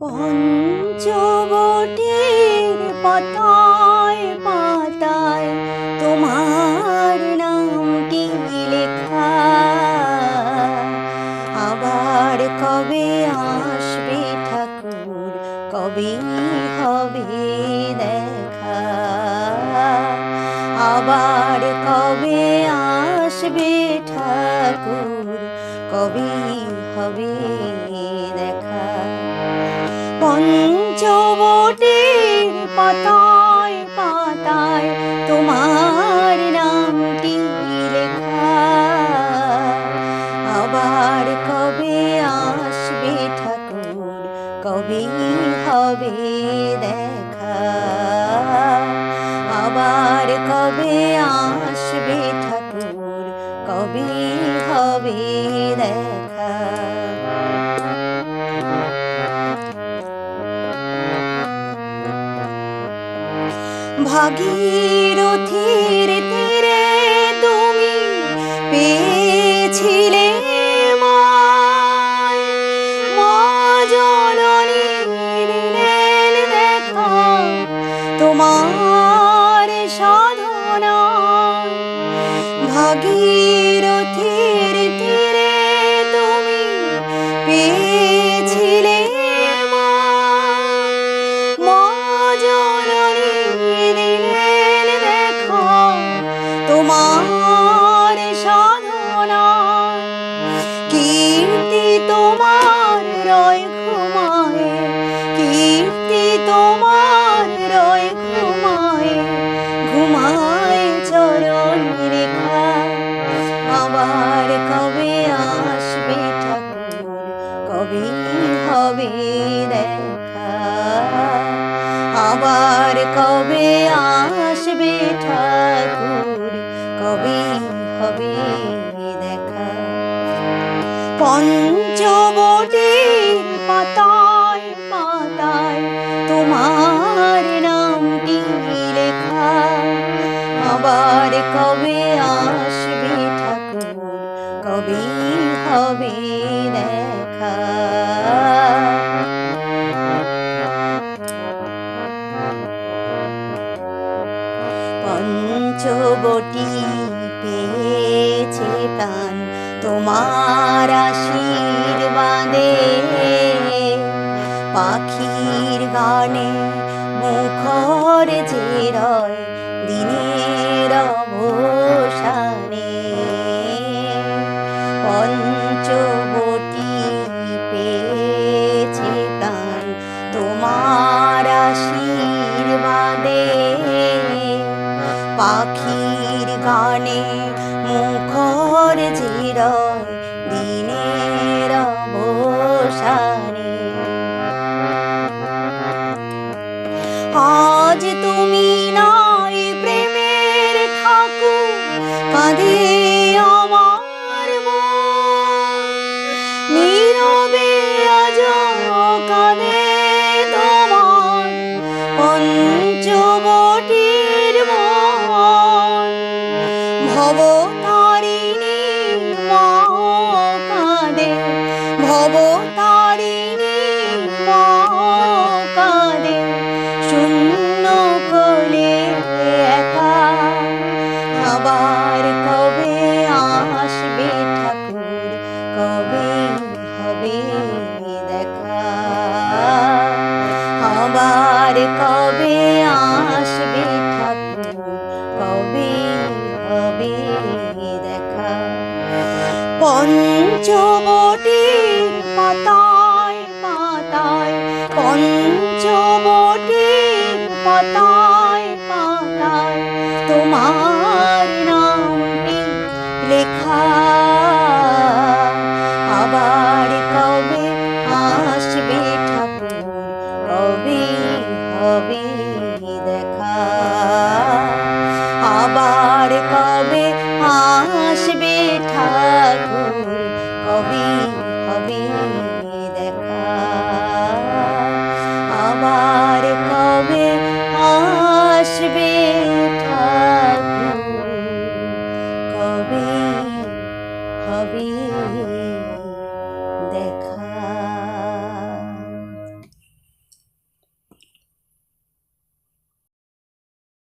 পঞ্চবটির পাতায় পাতায় তোমার নামটি লেখা। আবার কবে আসবে ঠাকুর, কবে হবে দেখা। আবার কবে আসবে ঠাকুর, কবে হবে পঞ্চবটির পাতায় পাতায় তোমার নামটি লেখা। আবার কবে আসবে ঠাকুর, কবে হবে দেখা। আবার কবে আসবে ঠাকুর, কবে হবে দেখা। ভাগীরথীর আবার কবে আসবে ঠাকুর? কবে হবে দেখা? আবার কবে আসবে ঠাকুর? কবে হবে দেখা? পঞ্চবটির পাতায় পঞ্চবটি পেয়েছে প্রাণ তোমার আশীর্বাদে। পাখির গানে মুখর যে রয় দিনের অবসানে don't দেখা পঞ্চবটির পাতায় পাতায় পঞ্চবটির পাতায় পাতায়, তোমার নামটি লেখা। আবার কবে আসবে ঠাকুর, কবি কবি দেখা। আবার আর কবে আসবে ঠাকুর? কবি হবে দেখা। আমার কবে আসবে ঠাকুর? কবি হবে দেখা।